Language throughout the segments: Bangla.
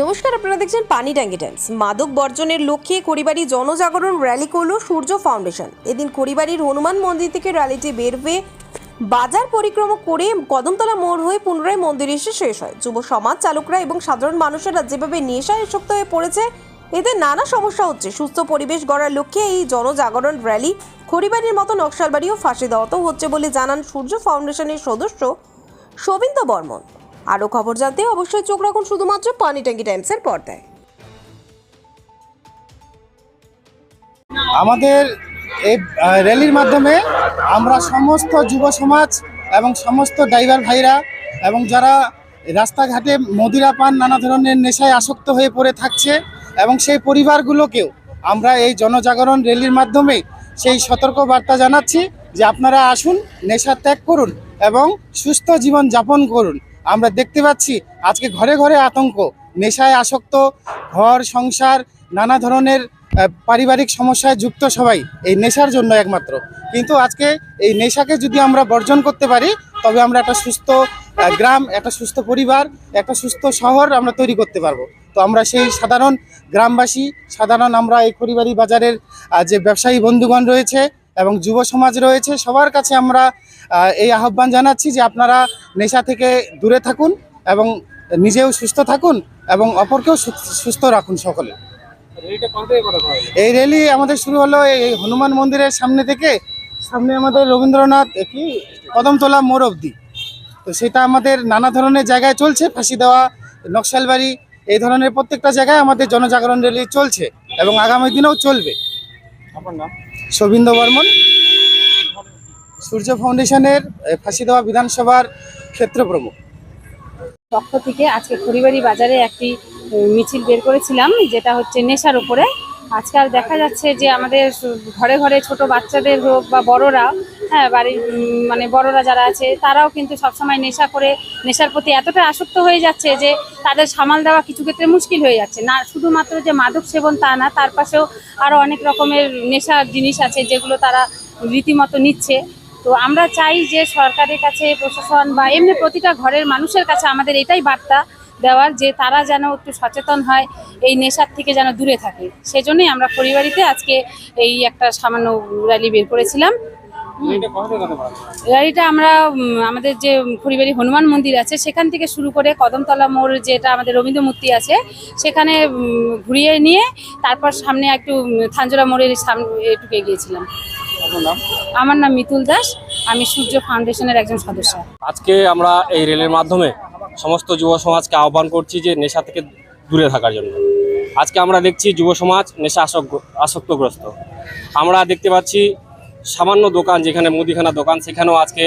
নমস্কার, আপনারা দেখছেন পানি ট্যাঙ্কি টাইমস মাদক বর্জনের লক্ষ্যে খড়িবাড়ি জনজাগরণ র্যালি করল সূর্য ফাউন্ডেশন। এদিন খড়িবাড়ির হনুমান মন্দির থেকে র্যালিটি বের হয়ে বাজার পরিক্রমা করে কদমতলা মোড় হয়ে পুনরায় মন্দিরে এসে শেষ হয়। যুব সমাজ চালকরা এবং সাধারণ মানুষেরা যেভাবে নেশায় আসক্ত হয়ে পড়েছে, এতে নানা সমস্যা হচ্ছে। সুস্থ পরিবেশ গড়ার লক্ষ্যে এই জনজাগরণ র্যালি খড়িবাড়ির মতো নকশালবাড়িও ফাঁসি দেওয়াতেও হচ্ছে বলে জানান সূর্য ফাউন্ডেশনের সদস্য শোভিন্ত বর্মন। আরও খবর জানতে অবশ্যই চোখ রাখুন শুধুমাত্র পানি ট্যাঙ্কি টাইমসের পর্দায়। আমাদের এই র্যালির মাধ্যমে আমরা সমস্ত যুব সমাজ এবং সমস্ত ড্রাইভার ভাইরা এবং যারা রাস্তাঘাটে মদিরা পান নানা ধরনের নেশায় আসক্ত হয়ে পড়ে থাকছে এবং সেই পরিবারগুলোকেও আমরা এই জনজাগরণ র্যালির মাধ্যমে সেই সতর্ক বার্তা জানাচ্ছি যে আপনারা আসুন, নেশা ত্যাগ করুন এবং সুস্থ জীবন যাপন করুন। আমরা দেখতে পাচ্ছি আজকে ঘরে ঘরে আতঙ্ক, নেশায় আসক্ত, ঘর, সংসার, নানা ধরনের পারিবারিক সমস্যায় যুক্ত সবাই, এই নেশার জন্য একমাত্র। কিন্তু আজকে এই নেশাকে যদি আমরা বর্জন করতে পারি, তবে আমরা একটা সুস্থ গ্রাম, একটা সুস্থ পরিবার, একটা সুস্থ শহর আমরা তৈরি করতে পারব। তো আমরা সেই সাধারণ গ্রামবাসী, সাধারণ আমরা এই খড়িবাড়ি বাজারের যে ব্যবসায়ী বন্ধুগণ রয়েছে এবং যুব সমাজ রয়েছে, সবার কাছে আমরা এই আহ্বান জানাচ্ছি যে আপনারা নেশা থেকে দূরে থাকুন এবং নিজেও সুস্থ থাকুন এবং অপরকেও সুস্থ রাখুন সকলে। এই র্যালি আমাদের শুরু হলো এই হনুমান মন্দিরের সামনে থেকে। সামনে আমাদের রবীন্দ্রনাথ কি? কদমতলা মোড় অবধি। তো সেটা আমাদের নানা ধরনের জায়গায় চলছে, ফাঁসি দেওয়া, নকশালবাড়ি, এই ধরনের প্রত্যেকটা জায়গায় আমাদের জনজাগরণ র্যালি চলছে এবং আগামী দিনেও চলবে। শোভিন্দ বর্মন। সূর্য ফাউন্ডেশনের ফাঁসি দেওয়া বিধানসভার ক্ষেত্র প্রমুখ। পক্ষ থেকে আজকে খড়িবাড়ি বাজারে একটি মিছিল বের করেছিলাম, যেটা হচ্ছে নেশার উপরে। আজকাল দেখা যাচ্ছে যে আমাদের ঘরে ঘরে ছোট বাচ্চাদের হোক বা বড়রা হ্যাঁ বাড়ির মানে বড়রা যারা আছে, তারাও কিন্তু সবসময় নেশা করে, নেশার প্রতি এতটা আসক্ত হয়ে যাচ্ছে যে তাদের সামাল দেওয়া কিছু ক্ষেত্রে মুশকিল হয়ে যাচ্ছে। না, শুধুমাত্র যে মাদক সেবন তা না, তার পাশেও আরও অনেক রকমের নেশার জিনিস আছে যেগুলো তারা রীতিমতো নিচ্ছে। তো আমরা চাই যে সরকারের কাছে, প্রশাসন বা এমনি প্রতিটা ঘরের মানুষের কাছে আমাদের এটাই বার্তা দেওয়ার যে তারা যেন একটু সচেতন হয় এই নেশার থেকে যেন দূরে থাকে। সেজন্যই আমরা পরিবারিতে আজকে এই একটা সামান্য র্যালি বের করেছিলাম। র্যালিটা আমরা আমাদের যে পরিবারী হনুমান মন্দির আছে সেখান থেকে শুরু করে কদমতলা মোড় যেটা আমাদের রবীন্দ্র মূর্তি আছে সেখানে ঘুরিয়ে নিয়ে তারপর সামনে একটু থাঞ্জোরা মোড়ের সামনে এটুকু গিয়েছিলাম আমার নাম মিতুল দাস আমি সূর্য ফাউন্ডেশনের একজন সদস্য। আজকে আমরা এই রেলের মাধ্যমে সমস্ত যুব সমাজকে আহ্বান করছি যে নেশা থেকে দূরে থাকার জন্য। আজকে আমরা দেখছি যুব সমাজ নেশা আসক্ত, আসক্তগ্রস্ত। আমরা দেখতে পাচ্ছি সামান্য দোকান যেখানে মুদিখানা দোকান, সেখানেও আজকে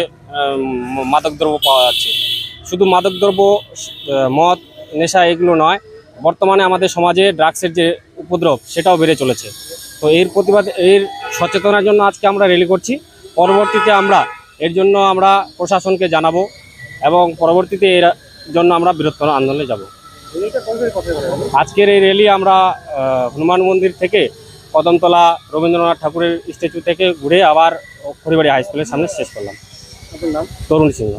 মাদকদ্রব্য পাওয়া যাচ্ছে। শুধু মাদকদ্রব্য মদ, নেশা এগুলো নয়, বর্তমানে আমাদের সমাজে ড্রাগসের যে উপদ্রব, সেটাও বেড়ে চলেছে। তো এর প্রতিবাদ, এর সচেতনার জন্য আজকে আমরা রেলি করছি। পরবর্তীতে আমরা, এর জন্য আমরা প্রশাসনকে জানাব এবং পরবর্তীতে এর জন্য আমরা বৃহত্তর আন্দোলনে যাব। আজকের এই র্যালি আমরা হনুমান মন্দির থেকে কদমতলা রবীন্দ্রনাথ ঠাকুরের স্ট্যাচু থেকে ঘুরে আবার খড়িবাড়ি হাই স্কুলের সামনে শেষ করলাম। তরুণ সিংহ।